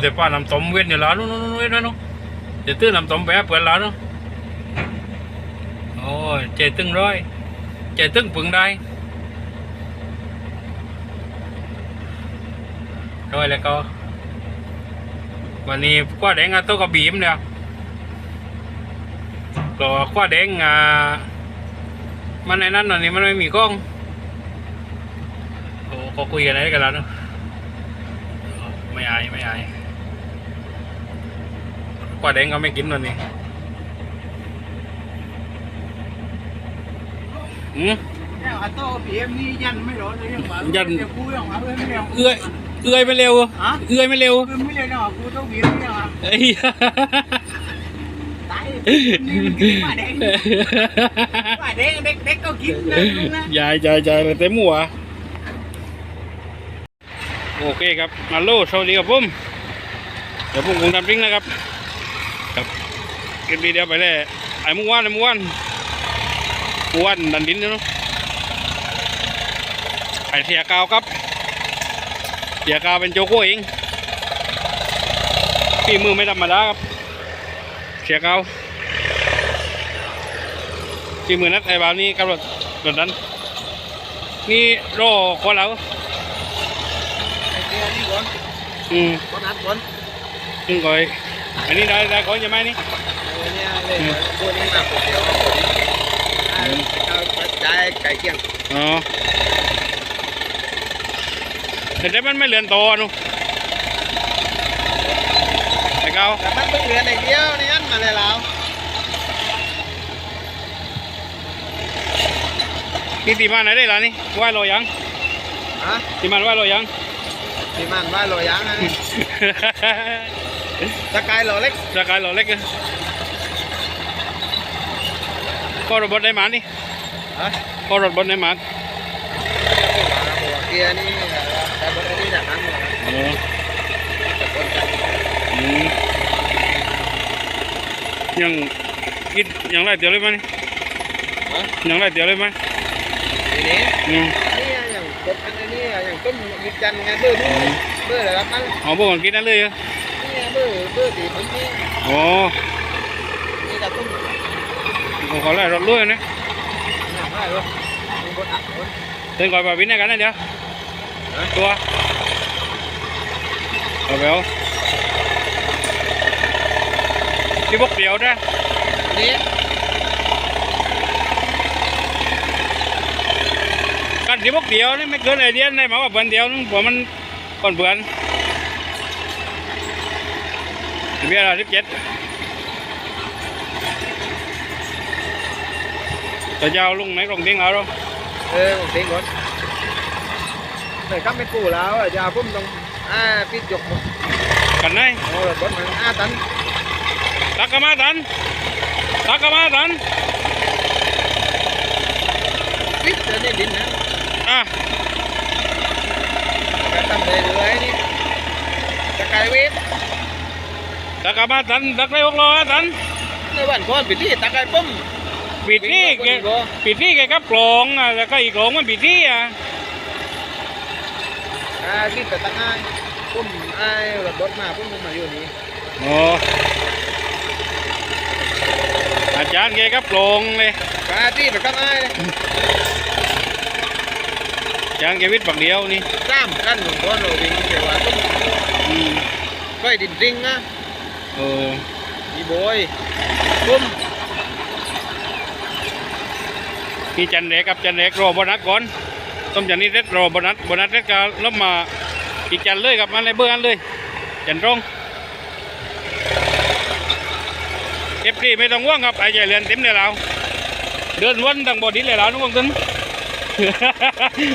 เสป้านำต้มเว้นอยู่แล้วนู้นนู้นนู้นเว้นไว้นู้นเดี๋ยวตื้อน้ำต้มไปให้เปิดแล้วนู้นโอ้ยเจตึงร้อยเจตึงปึงได้ร้อยแล้วก็ วันนี้กว่าแดงอะตัวก็บีมเนี่ยก็กว่าแดงอะมันในนั้นหน่อยนี่มันไม่มีกล้องโอ้ก็คุยกันอะไรกันแล้วเนอะไม่อายไม่อาย กว่าแดงก็ไม่กินวันนี้อืมเนี่ยอัตโต้พีเอ็มนี่ยันไม่ร้อนเลยยังหวานยันเดี๋ยวกูยังหวานเลยไม่เอาเอื้อยเอื้อยไม่เร็วฮะเอื้อยไม่เร็วคือไม่เลยเนาะกูต้องพีเอ็มเนี่ยอะเอ้ยตายนี่มันกินหมาแดงหมาแดงเด็กเด็กก็กินนะลุงนะยายยายยายเลยเต็มหัวโอเคครับฮัลโหลสวัสดีครับผมเดี๋ยวผมคงทำจริงนะครับครับ คลิปนี้เดี๋ยวไปเลยไอ้เมื่อวานไอ้เมื่อวานเมื่อวานดันดินเนาะไอ้เสียกาวครับเสียกาวเป็นโจโก้เองฝีมือไม่ธรรมดาครับเสียกาวฝีมือนัดไอ้บ่าวนี่กับรถรถนั้นนี่รอคนเราไอ้เดี๋ยวนี่ก่อนอืมก่อนนัดก่อนซึ่งก่อยอันนี้ได้ได้ก่อนใช่ไหมนี่ไอ้เนี่ยเลยตัวนี้มาคนเดียวอ่าเอาจ่ายไก่เกี้ยงอ๋อแต่แต่มันไม่เลือนโตอะนุไอ้เก้าแต่มันเพิ่งเรียนไอ้เดียวนี่อันมาเลยแล้วนี่ตีมาไหนได้ล่ะนี่ไหว่ายรอยังฮะตีมันไหว่ายรอยังที่มันว่าโรยยังนะสกายโรเล็กสกายรอเล็กอะ ก็รถบดได้หมานี่ฮะก็รถบดได้หมาเกียร์นี่แต่บนนี้จากนั้นอ๋ออืมยังกินยังไรเตี๋ยวเลยไหมนี่ฮะยังไรเตี๋ยวเลยไหมทีนี้อืมนี่อย่างกดอันนี้อย่างต้มมิจันไงเบอร์นี่เบอร์อะไรครับนั่นอ๋อพวกมันกินนั่นเลยเหรอนี่เบอร์เบอร์สีผมนี่อ๋อนี่จะต้ม ผมขอไล่รถลุยนะหนักมากเลยมีคนอักคนเต้นก่อนไปวินกันนะเดี๋ยวตัวเอาไปเอาที่บกเดียวนะนี่กันที่บกเดียวนี่ไม่เกินไอเดียนได้มาว่าเพื่อนเดียวนึงผมมันก่อนเพื่อนเบียร์ละสิบเจ็ด จะยาวลุงไหนกล่องเตียงเราเออผมทิ้งก่อนแต่ก็ไม่กู้แล้วจะพุ่มตรงอ่าปิดยกหมดกันไหนโอ้รถมันอ่าตันตักกะมาตันตักกะมาตันปิดจะนี่ดินนะอะการทำเลยเลยนี่สกายเวทตักกะมาตันตักได้หกร้อยตันในวันก่อนปิดที่ตะกายปุ้ม ปิดนี่แกปิดนี่แกกับกลองอะแล้วก็อีกกลองมันปิดที่อะอ่าที่แต่ตั้งง่ายปุ้มไอ้รถรถมาปุ้มมาอยู่นี่โอ้อาจารย์แกกับกลองเลยอ่าที่แต่ตั้งง่ายอาจารย์แกวิทย์บักเดียวนี่จ้ามกันหนุ่มก้อนเราวิ่งเกี่ยวกับปุ้มอืมก้อยดินริงนะเออมีโบยปุ้ม นี่จันเล็กกับจันเล็กรอโบนัสก่อนต้มจันนี่เร็ดรอโบนัสโบนัสเร็ดก็ลบมาอีกจันเลยกับมันเลยเบอร์อันเลยจันตรงเก็บที่ไม่ต้องว่างครับไอ้ใจเรือนเต็มเลยเราเดินวนตั้งบอดีเลยเรานุ่งตึน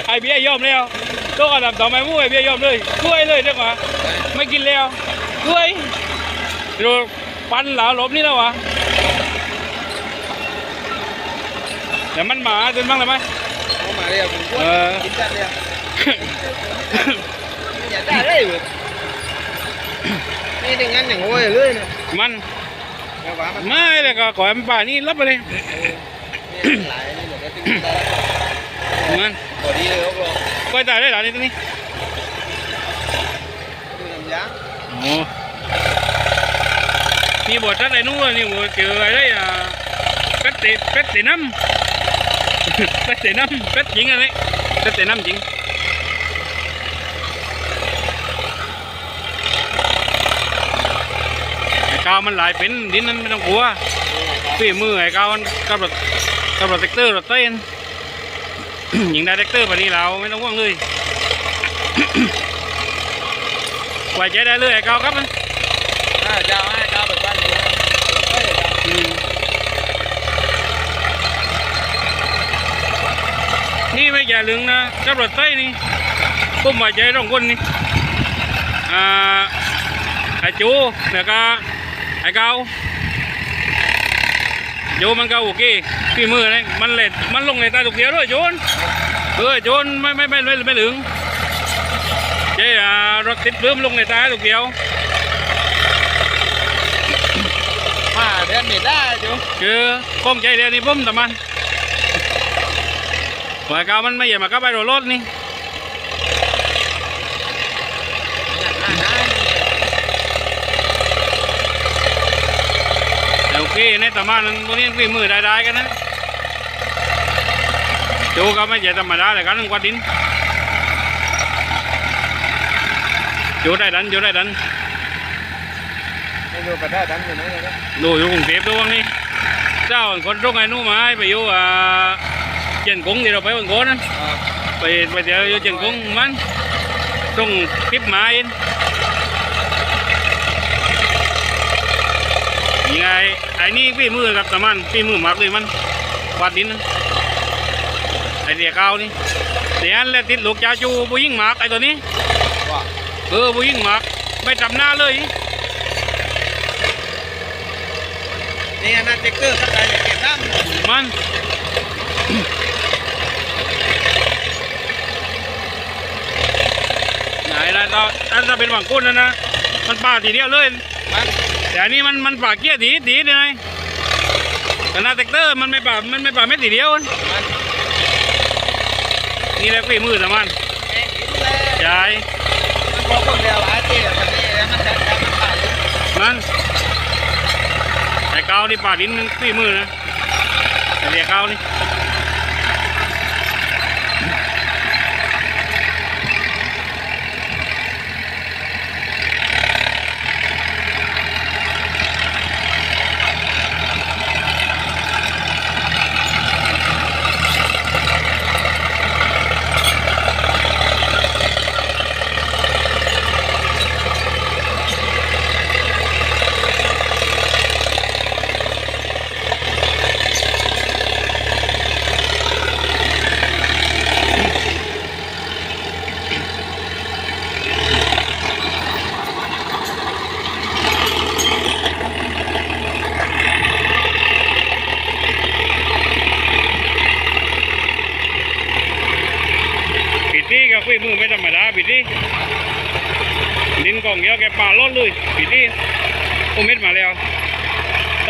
ไอเบี้ยยอมแล้วตัวกระดับต่อไปมู่ไอ้เบี้ยยอมเลยกล้วยเลยเด้อมาไม่กินแล้วกล้วยดูปันหลาลบนี่แล้ววะ เดี๋ยวมันหมาจนบ้างเลยไหมเอามาเรียกผมกวนเออกินกันเรียกอย่าได้เลยเว้ยนี่ถึงงั้นอย่างโว้ยเลยนะมันแม่ว่ามันไม่เลยก็ขอให้มันป่านี่รับไปเลยนี่หลายนี่เหลือแต่ติ๊กได้แล้วมันพอดีเลยครับผมก้อยตายได้หลานนี่ตัวนี้ดูน้ำยางอโอ้นี่บทอะไรนู้นนี่บทเจออะไรอะเป็ดเตะเป็ดเตะน้ำ เป็ดเตะน้ำเป็ดจริงอะไรเป็ดเตะน้ำจิงไอ้กาวมันหลายเป็นดินนั้นไม่ต้องกลัวฝีมือไอ้กาวมันกับรถกับรถแท็กเตอร์รถเต้นยิงได้แท็กเตอร์แบบนี้เราไม่ต้องห่วงเลยไว้ใจได้เลยไอ้กาวครับมัน อ่าเจ้าให้เจ้าแบบว่านี้เฮ้ยเจ้า อืม นี่ไม่อย่าลืมนะกับรถไฟนี่ผมไว้ใจต้องคนนี่อ่าไอ้จูแล้วก็ไอ้เกาโยมันก็โอเคพี่มือนี่มันเล็ดมันลงในตาตุกเดียวด้วยโจนเออโจนไม่ไม่ไม่ไม่ไม่ถึงเจ้อ่ารถติดเพิ่มลงในตาตุกเดียวมาเดือนนี้ได้จูคือคงใจเรียนนี่ผมแต่มัน หัวเกามันไม่ใหญ่มากับไอ้โรถรถนี่แต่โอเคในตะมานั้นพวกนี้ฝีมือได้ๆกันนะโจก็ไม่ใช่ธรรมดาเลยกันกว่าดินโจได้ดันโจได้ดันไม่รู้ประเทศดันอยู่ไหนเลยนะดูอยู่กรุงเทพด้วยนี่เจ้าคนตรงไอ้นู้นมาให้ไปอยู่อ่า เจียนกุ้งที่เราไปวันก่อนนั้นอ่าไปไปเดี๋ยวอยู่เจียนกุ้งมันต้องคลิปมาเองยังไงไอ้นี่ฝีมือครับแต่มันฝีมือมากเลยมันวาดดินนะไอเดียเก้านี่เดี๋ยวอันแรกติดลูกจ้าจูผู้ยิ่งมากไอ้ตัวนี้ว่าเออผู้ยิ่งมากไม่จำหน้าเลยนี่นะเจ็กเกอร์ข้างในเนี่ยเก็บน้ำมัน ไหนนะตอนถ้าเป็นหวังกุ้นนะนะ มันป่าทีเดียวเลยแต่อันนี้มันมันป่าเกี้ยดีดีเลยไงแต่นาแท็กเตอร์มันไม่ป่ามันไม่ป่าเม็ดทีเดียว นี่แหละฝีมือสมันใช่มันบอกคนเดียวหลายที่มันนี่แล้วมันจะจะมันผ่านมันไอ้เกานี่ป่าดินมันฝีมือนะไอ้เดียเกานี่ ปิดที่กับฝีมือไม่ธรรมดาปิดที่ดินกองเยอะแกป่าล้นเลยปิดที่ผมเม็ดมาแล้วต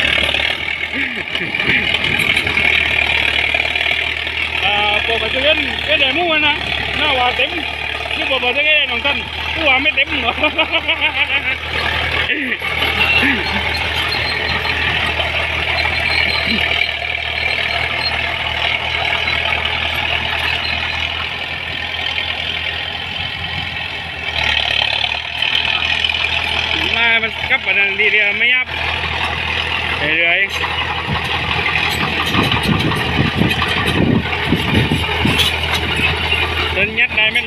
ปีบอยนี่ปิดที่กวาปอบบ้านเลยก็ไม่บอยเจะเล่นกเม็เดเต็มไม้เลยปีกกุ้งตัดเออไอ้มูเต็มอยู่แล้วอะเสื้อนี้ไม่เต็มเลยไอ้มูเต็มอยู่แล้วอะอ่าปกติเล่นเล่นไอ้มูอะนะหน้าว่าเต็มนี่ปกติเล่นน้องท่านตัวไม่เต็มหรอมามันกับมาดันดีเดียวไม่ยับเรื่อยๆเดิน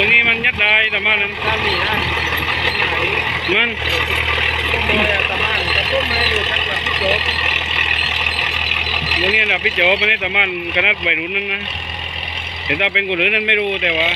ตรงนี้ม่เร็วของตนลูกกับบางเด็กเนี่ยโตเห็นไหมวันวันๆโตทำอะแต่วันนี้ไม่เจ็บต้องมัวได้มันนะท่ามบอกว่าพี่จะตรวจเออวันนี้มันยัดได้แต่มานั้นท่านนี่นะมันผมเลยตะมันต่ผมไม่รู้จักว่าพี่โจ๊กวันนี้นะพี่โจมันได้แต่มันขนาดใบรุ่นนั้นนะแต่ถ้าเป็นคนอื่นนั้นไม่รู้แต่ว่า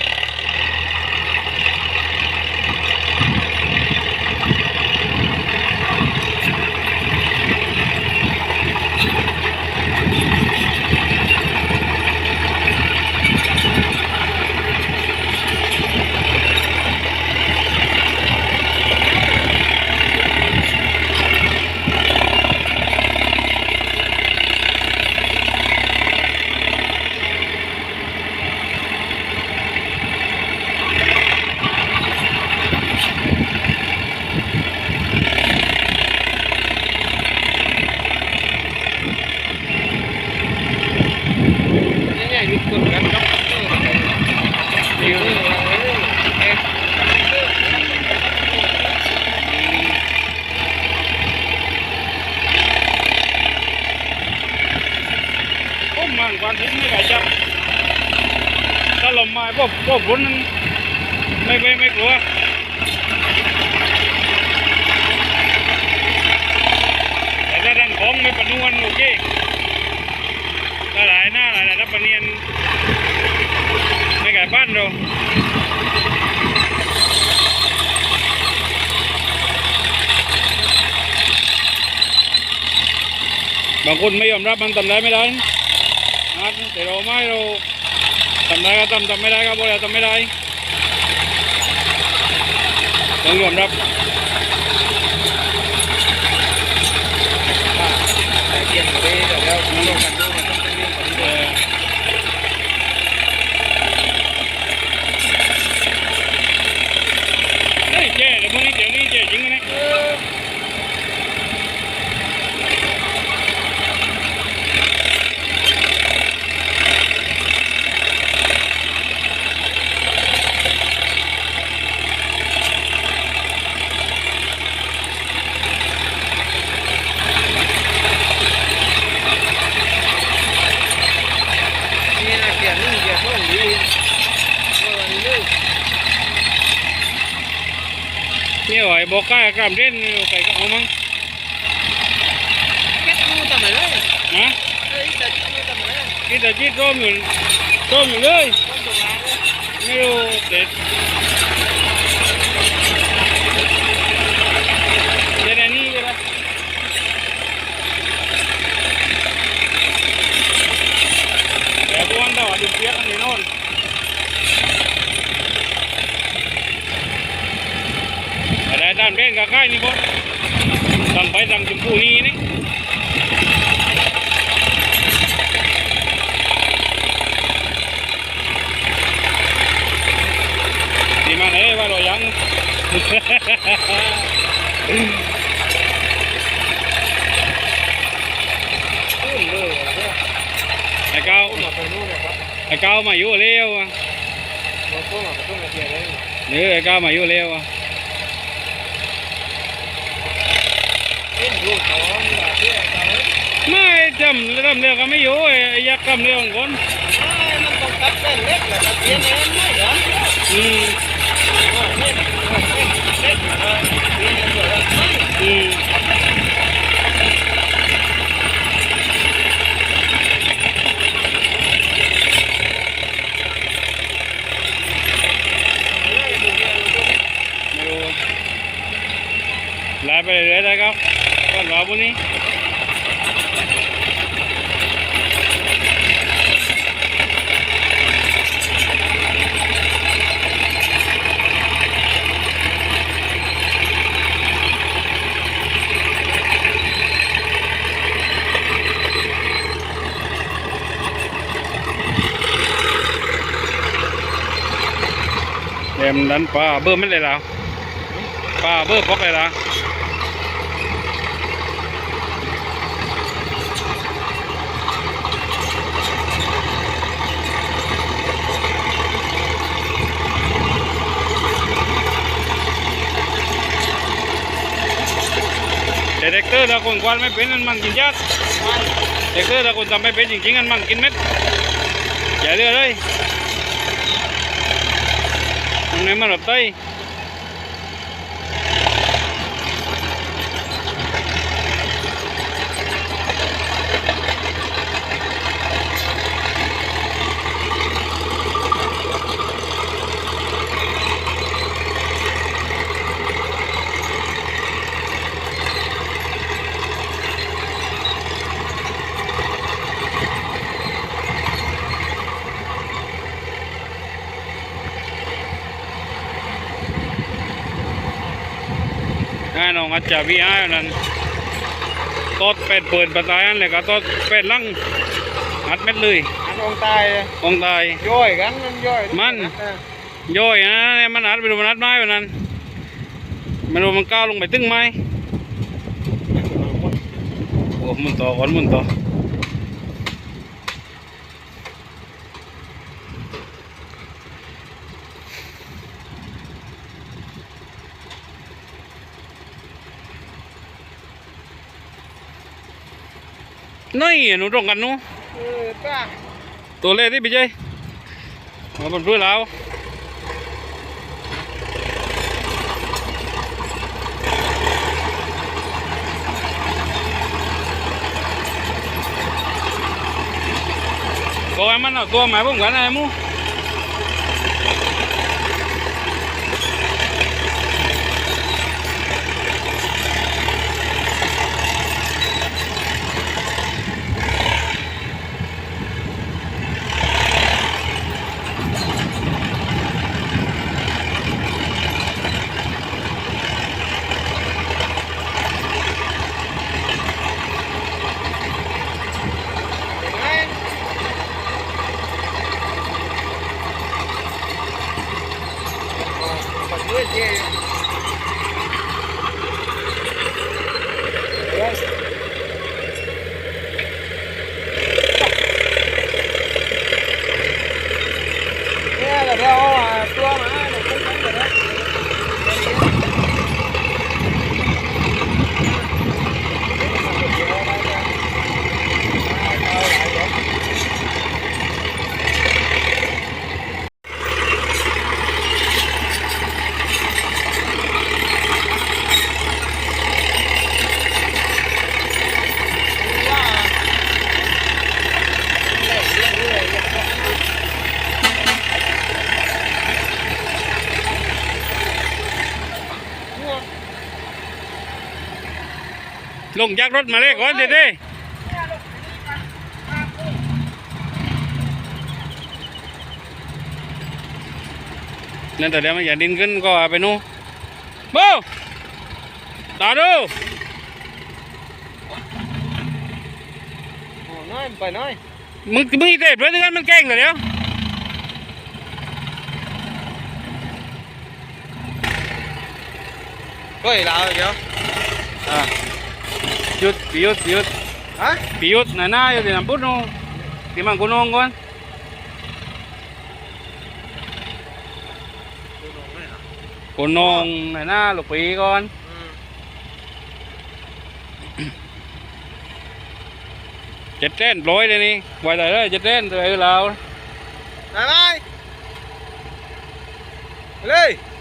นี่เนี่ยยุดกดกันครับนี่คือเอ๊ะ โอ้มันกวันที่ไม่ได้จับถ้าลมมา พวกพวกรุ่นไม่ไม่ไม่กลัวแต่ถ้าดันของไม่ปะนวนโอเคหลายหน้าหลายหลายรับปะเนียนไม่ไก่บ้านเราบางคนไม่ยอมรับมันทำได้ไม่ได้นะแต่เราไม่เราำได้ก็ทำทำไม่ได้ก็บอกแล้วทำไม่ได้ต้องยอมรับเกียนไปเดี๋ยวเราลงกันดูมันต้องเป็นเรื่องของ เออเฮ้ยเจ๊เดี๋ยวพรุ่งนี้เดี๋ยวนี้เจ๊จริงนะ เออ นี่นะเกียร์นี่เกียร์ท่องดีเออนี่เลย นี่ไหว บอกก้ากล้ามเล่นใครก็เอามั้งเก็ตมูทำไมเลยนะเอ้ยแต่มูทำไมเลยกินแต่จีต้มอยู่ต้มอยู่เลยต้องตรงนั้นเลยไม่รู้เด็ดเด็ดอันนี้ก็ได้แต่พวกนั้นเราดูเปียกกัน แน่นอนแต่ได้ด้านเป็นกับใกล้นี่พอทำไปทำชมพูนี้นี่ดีมากเลยว่าเรายังขึ้นเลยเนี่ยไอ้เก้าขึ้นมาไปนู่นเลยครับไอ้เก้ามาอยู่เร็วอะเราขึ้นมาไปตรงกระเทียมเลยเออไอ้เก้ามาอยู่เร็วอะ ขึ้นรูปเขาอย่าเที่ยวเขา ไม่ จำจำเรื่องก็ไม่อยู่ไอ้ยักษ์จำเรื่องคนมันต้องตัดเส้นเล็กแหละตัดเส้นเอ็นไม่เหรออืมอืมรู้ไล่ไปเรื่อยๆนะครับก่อนรอพวกนี้เดี๋ยวมั นดันปลาเบอร์ไม่เลยแล้วปลาเบอร์พกเลยละแต่เด็กเตอร์ถ้าคนกวานไม่เป็นนั่นมันกินยากเด็กเตอร์ถ้าคนทำไม่เป็นจริงๆนั่นมันกินเม็ดอย่าเลือเลย ตรงนี้มันแบบไต งานของอาจารย์วิอา นั้นตอดเป็ดเปิดประตายอันเลยก็ตอดเป็ดลังอัดเม็ดเลยอันองตายเลยองตายย่อยกันมันย่อยมันย่อยนะเนี่ยมันอัดไปดูมันอัดไม้แบบนั้นไม่รู้มันก้าวลงไปตึ้งไม้โอ้หมุนต่อก่อนหมุนต่อ นี่หนูตรงกันหนูเออป้าตัวเล็กที่พี่เจ้มาบนพื้นแล้วก็ให้มันเอาตัวหมายผมกันไอ้มูล งจากรถมาเลยก่อนเด็ดนั่นแต่เดี๋ยวมันอย่าดินขึ้นก็เอาไปนู่นโบตาดูน้อยไปน้อยมึงมึงเตะเพื่อนกันมันเก่งเลยเดี๋ยวเฮ้ยเราเดี๋ยวอะหยุดหยุดหยุดฮะพี่ยุทธน่ะน่าอยู่ที่น้ำพุนู่นที่มันกุนงก่อนกุนงน่ะน่าลูกปีก่อนเจ็ดเต้นร้อยเลยนี่ไว้แต่ เลยเจ็ดเต้นตัวเองเราไปไหมเลยอ๋อตอนนี้ไม่รุด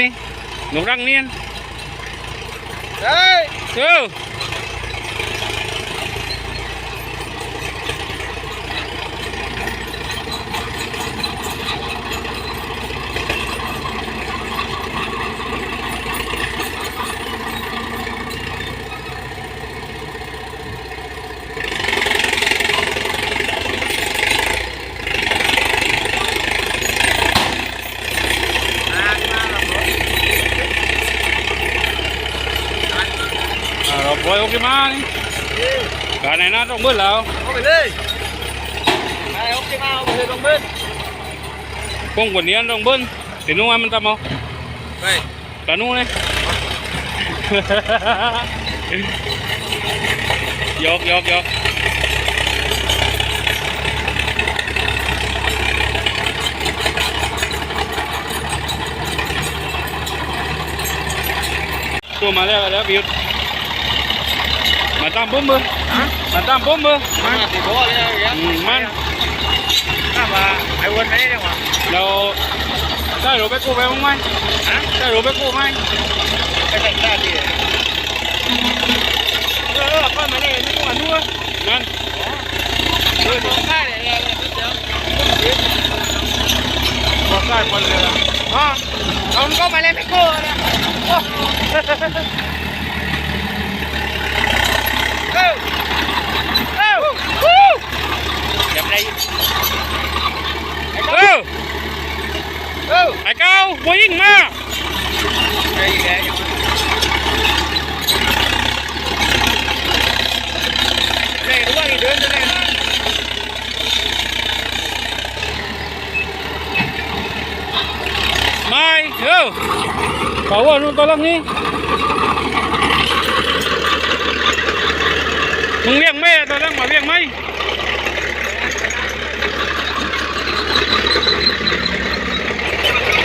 นี่หนูรังเนียนเองมืดแล้วเอาไปเลยไปเอาไปมาเอาไปเลยลงมืดพงกว่านี้ลงบมืดี๋ยวนู้งมันจะมาไปตานู้นเลยยกยกยกตัวมาแล้วแล้ววิวมาตามบึ้มบึ้มาติดโบเลยอย่างอืมมันถ้ามาไอ้วันนี้เนี่ยว่ะเราได้หรือไปกู้ไปบ้างไหมฮะได้หรือไปกู้ไหม ไปแต่งหน้าที่เออก็มาเนี่ยนี่ว่านัว นั่น เออของข้าเนี่ยเนี่ยเดี๋ยวบอกได้คนเลยอะอ๋อเอามันก็มาเล่นไม่โก้นะโอ้เออเออวู้อย่าไป เออ เออ ไอ้เก้าบัวยิงมา ไอ้แกอย่างนั้นเนี่ยรู้ว่าอีเดินจะแน่น ไม่เออเขา ว่านู่นตัวลังนี้ มึงเลี้ยงแม่ตัวลังมาเลี้ยงไหม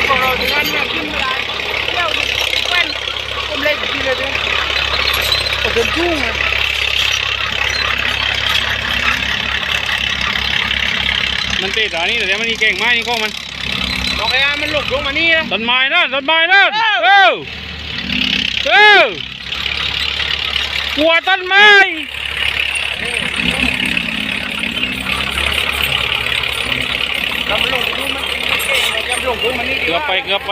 พอเราถึงนั้นเนี่ยกินไม่ได้เที่ยวดินผมเล่นกินเลยเนี่ยผมเป็นจุ้งอะมันตีตานี่แต่เดี๋ยวมันมีเก่งไม้นี่ก็มันน้องไอ้อามันหลบลงมานี่นะต้นไม้นั่นต้นไม้นั่นเออ เออหัวต้นไม้เรามันหลบลงมันเก่งเราจะหลบลงมานี่ดีเกือบไปเกือบไป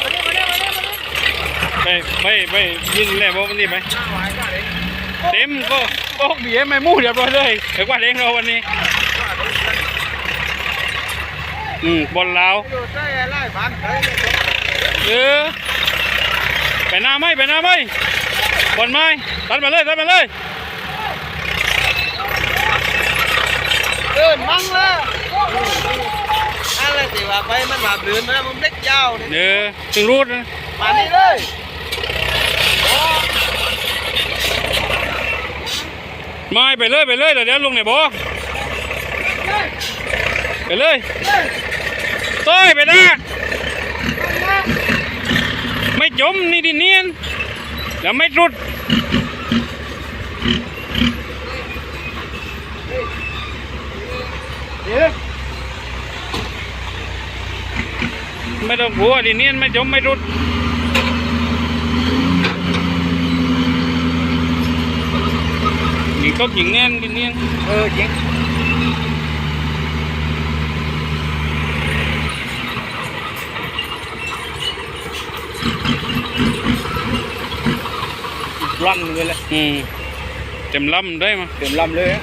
มาเนี่ยมาเนี่ยมาเนี่ยมาเนี่ยไปไปไปยินแล้วบอกมันนี่ไปหน้าหวายก็เลยเต็มก็ก็เบียร์ไม่มู่เรียบร้อยเลยเดี๋ยวกว่าเองเราวันนี้อืมบนลาวอยู่ใต้ไร่บ้านเคยเลยเออไป หน้าไหมไปหน้าไหมบนไม้ตัดมาเลยตัดมาเลยเดินมั่งเลยอะไรสิว่าไปมันแบบเดินนะมันเล็กยาวเนี่ยเออถึงรูดนะมานี่เลยไม้ไปเลยไปเลยเดี๋ยวเดี๋ยวลงไหนบ่ไปเลยต้อยไปนะไม่ จมนี่ดินเนียนเดี๋ยวไม่รุดเดี๋ยวไม่ต้องกลัวดินเนียนไม่จมไม่รุดยิงก็ยิงแน่นดินเนียนเออจริง ลั่นเลยแหละอืมเต็มลำได้มาเต็มลำเลยอะ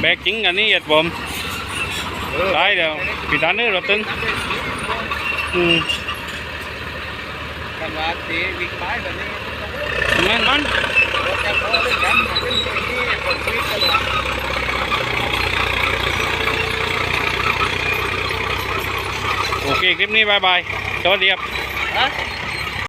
แบกจริงกันนี่เหยียดผมเออได้เดี๋ยวปิดตาเนื้อเราตึงอืมกันว่าตีวิ่งไปแบบนี้มันมันรถจะพอเล่นกันเป็นอย่างนี้คนคุยกันหลังโอเค คลิปนี้บายบายสวัสดีครับฮะ